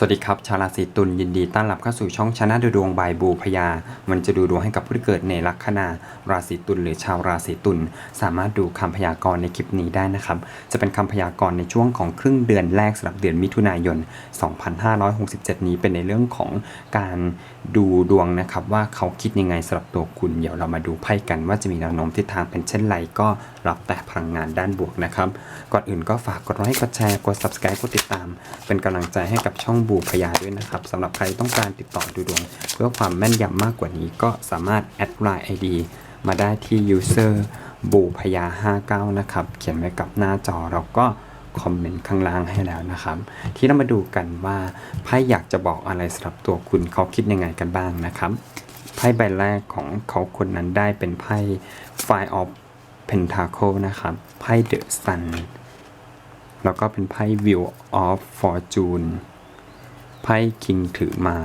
สวัสดีครับ ชาวราศีตุลยินดีต้อนรับเข้าสู่ช่องชนะดูดวงบายบูพยา มันจะดูดวงให้กับผู้ที่เกิดในลัคนาราศีตุลหรือชาวราศีตุลสามารถดูคำพยากรณ์ในคลิปนี้ได้นะครับ จะเป็นคำพยากรณ์ในช่วงของครึ่งเดือนแรกสำหรับเดือนมิถุนายน 2567 นี้เป็นในเรื่องของการดูดวงนะครับว่าเขาคิดยังไงสำหรับตัวคุณ เดี๋ยวเรามาดูไพ่กันว่าจะมีแนวโน้มทิศทางเป็นเช่นไรก็รับแต่พลังงานด้านบวกนะครับ ก่อนอื่นก็ฝากกดไลค์กดแชร์กด subscribe กดติดตาม เป็นกำลังใจให้กับช่องบูพยาด้วยนะครับสำหรับใครต้องการติดต่อดูดวง เพื่อความแม่นยำมากกว่านี้ก็สามารถแอดไลน์ ID มาได้ที่ user บูพยา 59 นะครับ เขียนไว้กับหน้าจอแล้วก็คอมเมนต์ข้างล่างให้แล้วนะครับ ที่เรามาดูกันว่าไพ่อยากจะบอกอะไรสำหรับตัวคุณเขาคิดยังไงกันบ้างนะครับไพ่ใบแรกของเขาคนนั้นได้เป็นไพ่ Five of Pentacle นะครับไพ่ The Sun แล้วก็เป็นไพ่ Wheel of Fortune ไพ่ King ถือไม้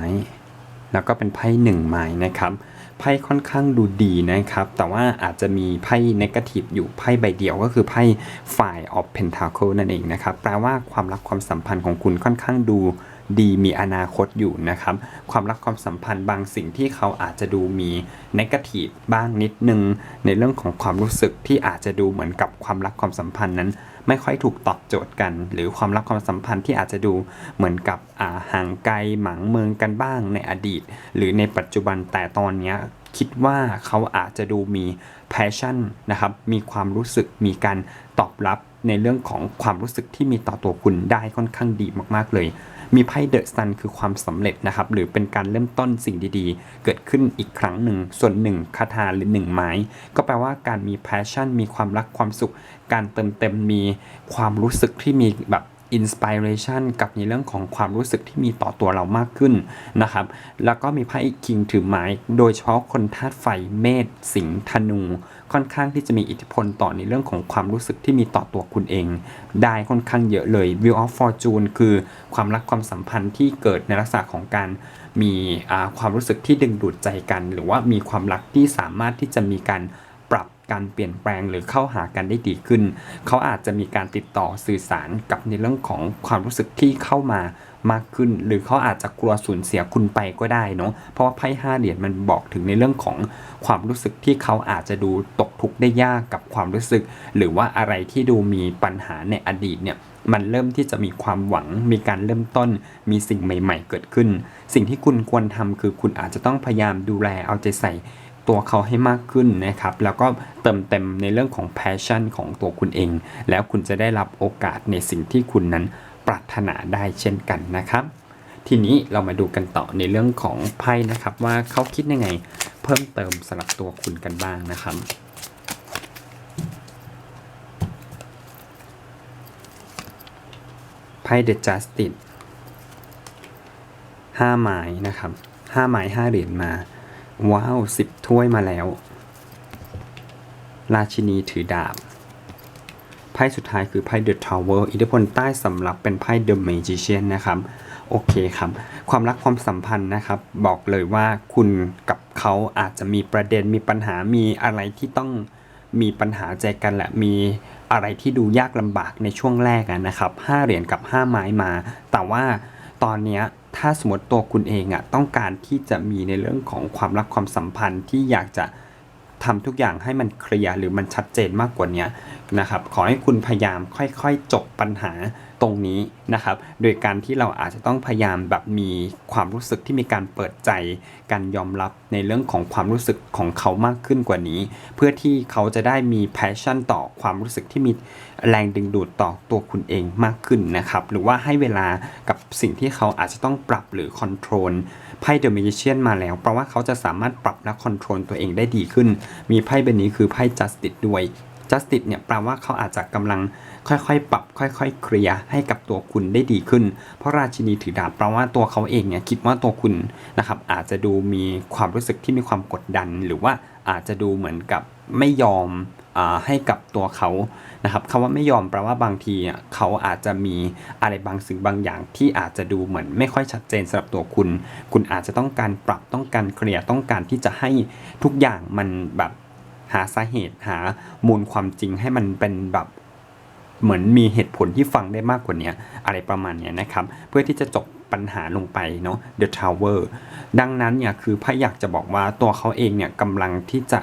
แล้วก็เป็นไพ่หนึ่งไม้นะครับไพ่ค่อนข้างดูดีนะครับ แต่ว่าอาจจะมีไพ่เนกาทีฟอยู่ไพ่ใบเดียวก็คือไพ่ Five of Pentacle นั่นเองนะครับ แปลว่าความรักความสัมพันธ์ของคุณค่อนข้างดูดีมีอนาคตอยู่นะครับ ความรักความสัมพันธ์บางสิ่งที่เขาอาจจะดูมีนกาทีฟบ้างนิดนึง ในเรื่องของความรู้สึกที่อาจจะดูเหมือนกับความรักความสัมพันธ์นั้น ไม่ค่อยถูกตอบโจทย์กัน หรือความรักความสัมพันธ์ที่อาจจะดูเหมือนกับห่างไกลหมางเมืองกันบ้างในอดีต หรือในปัจจุบันแต่ตอนนี้คิดว่าเขาอาจจะดูมี passion นะครับมีความรู้สึกมีการตอบรับ ในเรื่องของความรู้สึกที่มีต่อตัวคุณได้ค่อนข้างดีมากๆเลย มีไพ่เดอะซันคือความสำเร็จนะครับ หรือเป็นการเริ่มต้นสิ่งดีๆ เกิดขึ้นอีกครั้งหนึ่ง ส่วนหนึ่งคาถาหรือหนึ่งไม้ ก็แปลว่าการมี passion มีความรักความสุข การเติมเต็มมีความรู้สึกที่มีแบบอินสปิเรชันกับในเรื่องของความรู้สึกที่มีต่อตัวเรามากขึ้นนะครับ แล้วก็มีไพ่คิงถือไม้ โดยเฉพาะคนธาตุไฟเมษสิงธนู ค่อนข้างที่จะมีอิทธิพลต่อในเรื่องของความรู้สึกที่มีต่อตัวคุณเอง ได้ค่อนข้างเยอะเลย Wheel of Fortune คือความรักความสัมพันธ์ที่เกิดในลักษณะของการมีความรู้สึกที่ดึงดูดใจกัน หรือว่ามีความรักที่สามารถที่จะมีการปรับการเปลี่ยนแปลงหรือเข้าหากันได้ดีขึ้น เขาอาจจะมีการติดต่อสื่อสารกับในเรื่องของความรู้สึกที่เข้ามา มากขึ้น หรือเขาอาจจะกลัวสูญเสียคุณไปก็ได้เนาะเพราะว่าไพ่ห้าเหรียญมันบอกถึงในเรื่องของความรู้สึกที่เขาอาจจะดูตกทุกข์ได้ยากกับความรู้สึก หรือว่าอะไรที่ดูมีปัญหาในอดีตเนี่ยมันเริ่มที่จะมีความหวัง มีการเริ่มต้น มีสิ่งใหม่ ๆ เกิดขึ้น สิ่งที่คุณควรทำคือคุณอาจจะต้องพยายามดูแลเอาใจใส่ตัวเขาให้มากขึ้นนะครับ แล้วก็เติมเต็มในเรื่องของ passion ของตัวคุณเอง แล้วคุณจะได้รับโอกาสในสิ่งที่คุณนั้น ปรารถนาได้เช่นกันนะครับ ทีนี้เรามาดูกันต่อในเรื่องของไพ่นะครับว่าเขาคิดยังไงเพิ่มเติมสำหรับตัวคุณกันบ้างนะครับไพ่ The Justice ห้าไม้นะครับห้าไม้ห้าเหรียญมา ว้าวสิบถ้วยมาแล้ว ราชินีถือดาบ พ่สุดท้ายคือไพ่ The Tower อิทธิพลใต้สำหรับเป็นไพ่ The Magician นะครับ โอเคครับ ความรักความสัมพันธ์นะครับ บอกเลยว่าคุณกับเขาอาจจะมีประเด็นมีปัญหามีอะไรที่ต้องมีปัญหาใจกันแหละมีอะไรที่ดูยากลำบากในช่วงแรกนะครับห้าเหรียญกับห้าไม้มา แต่ว่าตอนนี้ถ้าสมมติตัวคุณเองอะต้องการที่จะมีในเรื่องของความรักความสัมพันธ์ที่อยากจะ ทำทุกอย่างให้มันเคลียร์หรือมันชัดเจนมากกว่านี้นะครับ ขอให้คุณพยายามค่อยๆ จบปัญหาตรงนี้นะครับ โดยการที่เราอาจจะต้องพยายามแบบมีความรู้สึกที่มีการเปิดใจ การยอมรับในเรื่องของความรู้สึกของเขามากขึ้นกว่านี้ เพื่อที่เขาจะได้มี passion ต่อความรู้สึกที่มีแรงดึงดูดต่อตัวคุณเองมากขึ้นนะครับ หรือว่าให้เวลากับสิ่งที่เขาอาจจะต้องปรับหรือ control ไพ่เดอะมิเชียนมาแล้ว เพราะว่าเขาจะสามารถปรับและคอนโทรลตัวเองได้ดีขึ้น มีไพ่ใบนี้คือไพ่ justice ด้วย justice เนี่ยแปลว่าเขาอาจจะกำลังค่อยๆ ปรับค่อยๆ เคลียร์ให้กับตัวคุณได้ดีขึ้น เพราะราชินีถือดาบแปลว่าตัวเขาเองเนี่ยคิดว่าตัวคุณนะครับอาจจะดูมีความรู้สึกที่มีความกดดัน หรือว่าอาจจะดูเหมือนกับไม่ยอม ให้กับตัวเขานะครับคำว่าไม่ยอมแปลว่าบางทีเขาอาจจะมีอะไรบางสิ่งบางอย่างที่อาจจะดูเหมือนไม่ค่อยชัดเจนสำหรับตัวคุณ คุณอาจจะต้องการปรับต้องการเคลียร์ต้องการที่จะให้ทุกอย่างมันแบบหาสาเหตุหามูลความจริงให้มันเป็นแบบเหมือนมีเหตุผลที่ฟังได้มากกว่านี้อะไรประมาณนี้นะครับ เพื่อที่จะจบปัญหาลงไปเนาะ The Tower ดังนั้นเนี่ยคือไพ่อยากจะบอกว่าตัวเขาเองเนี่ยกำลังที่จะ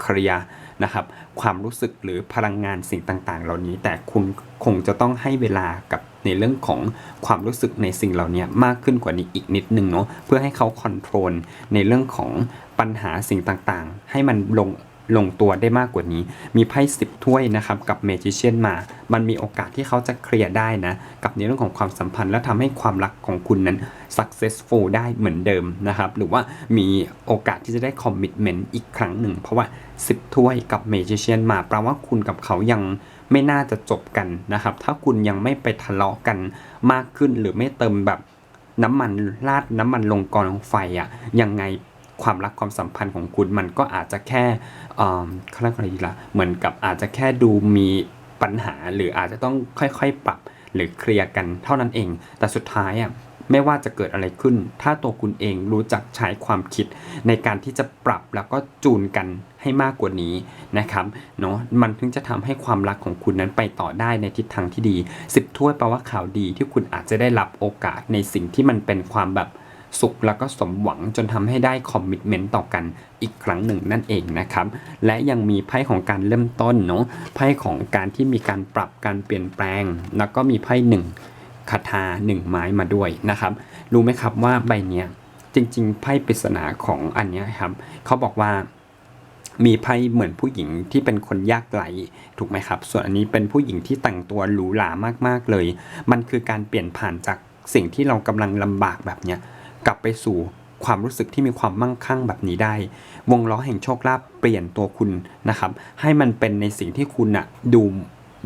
เคลียร์ นะครับ ความรู้สึกหรือพลังงานสิ่งต่างๆ เหล่านี้ แต่คุณคงจะต้องให้เวลากับในเรื่องของความรู้สึกในสิ่งเหล่านี้มากขึ้นกว่านี้อีกนิดนึงเนาะเพื่อให้เขาคอนโทรลในเรื่องของปัญหาสิ่งต่างๆ ให้มันลง ลงตัวได้มากกว่านี้ มีไพ่สิบถ้วยนะครับกับเมจิเชียนมา มันมีโอกาสที่เขาจะเคลียร์ได้นะ กับในเรื่องของความสัมพันธ์ และทำให้ความรักของคุณนั้น successful ได้เหมือนเดิมนะครับ หรือว่ามีโอกาสที่จะได้ commitment อีกครั้งหนึ่ง เพราะว่า 10 ถ้วยกับ Magician มาแปลว่าคุณกับเขายังไม่น่าจะจบกันนะครับ ถ้าคุณยังไม่ไปทะเลาะกันมากขึ้นหรือไม่เติมแบบน้ำมันราดน้ำมันลงกองไฟอะยังไง ความรักความสัมพันธ์ของคุณมันก็อาจจะแค่เอ่อเขาเรียกอะไรดีละเหมือนกับอาจจะแค่ดูมีปัญหาหรืออาจจะต้องค่อยๆ ปรับหรือเคลียร์กันเท่านั้นเอง แต่สุดท้ายอะไม่ว่าจะเกิดอะไรขึ้น ถ้าตัวคุณเองรู้จักใช้ความคิดในการที่จะปรับแล้วก็จูนกันให้มากกว่านี้นะครับเนาะมันถึงจะทำให้ความรักของคุณนั้นไปต่อได้ในทิศทางที่ดีสิบถ้วยแปลว่าข่าวดีที่คุณอาจจะได้รับโอกาสในสิ่งที่มันเป็นความแบบ สุขแล้วก็สมหวังจนทำให้ได้คอมมิชเมนต์ต่อกันอีกครั้งหนึ่งนั่นเองนะครับ และยังมีไพ่ของการเริ่มต้นเนาะไพ่ของการที่มีการปรับการเปลี่ยนแปลง แล้วก็มีไพ่หนึ่งคาถาหนึ่งไม้มาด้วยนะครับ รู้ไหมครับว่าใบเนี้ยจริง ๆ ไพ่ปริศนาของอันเนี้ยครับเขาบอกว่ามีไพ่เหมือนผู้หญิงที่เป็นคนยากไร้ถูกไหมครับ ส่วนอันนี้เป็นผู้หญิงที่แต่งตัวหรูหรามากๆเลย มันคือการเปลี่ยนผ่านจากสิ่งที่เรากำลังลำบากแบบเนี้ย กลับไปสู่ความรู้สึกที่มีความมั่งคั่งแบบนี้ได้ วงล้อแห่งโชคลาภเปลี่ยนตัวคุณนะครับ ให้มันเป็นในสิ่งที่คุณอะดู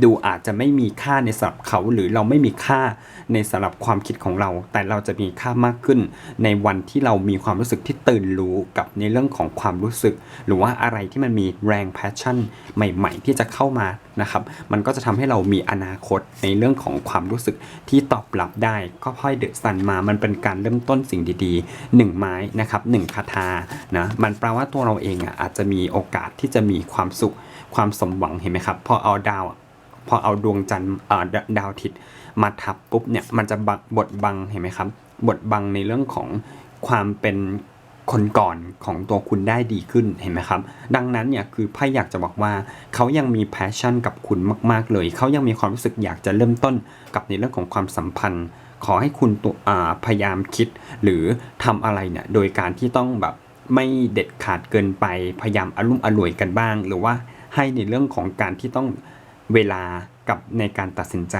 ดูอาจจะไม่มีค่าในสำหรับเขาหรือเราไม่มีค่าในสำหรับความคิดของเรา แต่เราจะมีค่ามากขึ้น ในวันที่เรามีความรู้สึกที่ตื่นรู้กับในเรื่องของความรู้สึก หรือว่าอะไรที่มันมีแรงแพชชั่นใหม่ ๆ ที่จะเข้ามานะครับ มันก็จะทำให้เรามีอนาคตในเรื่องของความรู้สึกที่ตอบรับได้ ก็พ่อยเดอะซันมา มันเป็นการเริ่มต้นสิ่งดีๆหนึ่งไม้นะครับหนึ่งคาถานะ มันแปลว่าตัวเราเองอะอาจจะมีโอกาสที่จะมีความสุขความสมหวังเห็นไหมครับ พอเอาดาวอะ พอเอาดวงจันทร์อ่าดาวอาทิตย์มาทับปุ๊บเนี่ยมันจะบบดบังเห็นไหมครับบดบังในเรื่องของความเป็นคนก่อนของตัวคุณได้ดีขึ้นเห็นไหมครับ ดังนั้นเนี่ยคือไพ่อยากจะบอกว่าเขายังมีแพชชั่นกับคุณมาก ๆ เลย เขายังมีความรู้สึกอยากจะเริ่มต้นกับในเรื่องของความสัมพันธ์ ขอให้คุณตัวพยายามคิด หรือทำอะไรเนี่ยโดยการที่ต้องแบบไม่เด็ดขาดเกินไปพยายามอารมณ์อร่วยกันบ้าง หรือว่าให้ในเรื่องของการที่ต้อง เวลากับในการตัดสินใจ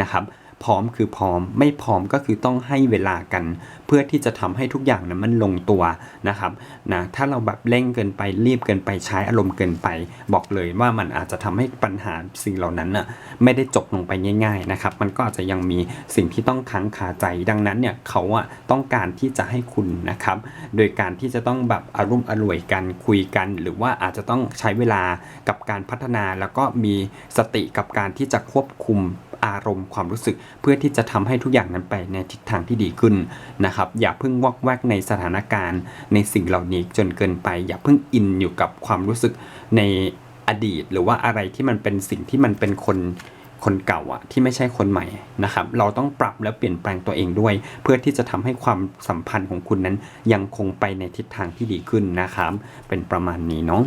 นะครับ พร้อมคือพร้อม ไม่พร้อมก็คือต้องให้เวลากัน เพื่อที่จะทำให้ทุกอย่างนะมันลงตัวนะครับนะถ้าเราแบบเร่งเกินไปรีบเกินไปใช้อารมณ์เกินไป บอกเลยว่ามันอาจจะทำให้ปัญหาสิ่งเหล่านั้นน่ะไม่ได้จบลงไปง่าย ๆนะครับ มันก็อาจจะยังมีสิ่งที่ต้องค้างคาใจดังนั้นเนี่ยเขาอะต้องการที่จะให้คุณนะครับ โดยการที่จะต้องแบบอารมณ์อร่วยกันคุยกัน หรือว่าอาจจะต้องใช้เวลากับการพัฒนาแล้วก็มีสติกับการที่จะควบคุม อารมณ์ความรู้สึก เพื่อที่จะทำให้ทุกอย่างนั้นไปในทิศทางที่ดีขึ้นนะครับ อย่าเพิ่งวอกแวกในสถานการณ์ ในสิ่งเหล่านี้จนเกินไป อย่าเพิ่งอินอยู่กับความรู้สึกในอดีต หรือว่าอะไรที่มันเป็นสิ่งที่มันเป็นคนคนเก่าอะที่ไม่ใช่คนใหม่นะครับ เราต้องปรับและเปลี่ยนแปลงตัวเองด้วย เพื่อที่จะทำให้ความสัมพันธ์ของคุณนั้นยังคงไปในทิศทางที่ดีขึ้นนะครับ เป็นประมาณนี้เนาะ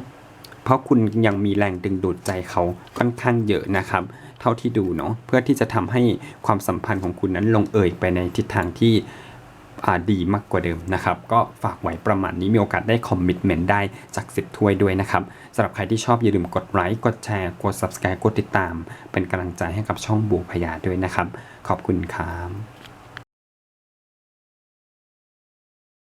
เพราะคุณยังมีแรงดึงดูดใจเขาค่อนข้างเยอะนะครับ เท่าที่ดูเนาะเพื่อที่จะทำให้ความสัมพันธ์ของคุณนั้นลงเอยไปในทิศทางที่ดีมากกว่าเดิมนะครับ ก็ฝากไว้ประมาณนี้มีโอกาสได้คอมมิชเมนต์ได้จากสิบถ้วยด้วยนะครับสำหรับใครที่ชอบอย่าลืมกดไลค์กดแชร์กด subscribe กดติดตาม เป็นกำลังใจให้กับช่องบูพยาด้วยนะครับ ขอบคุณครับ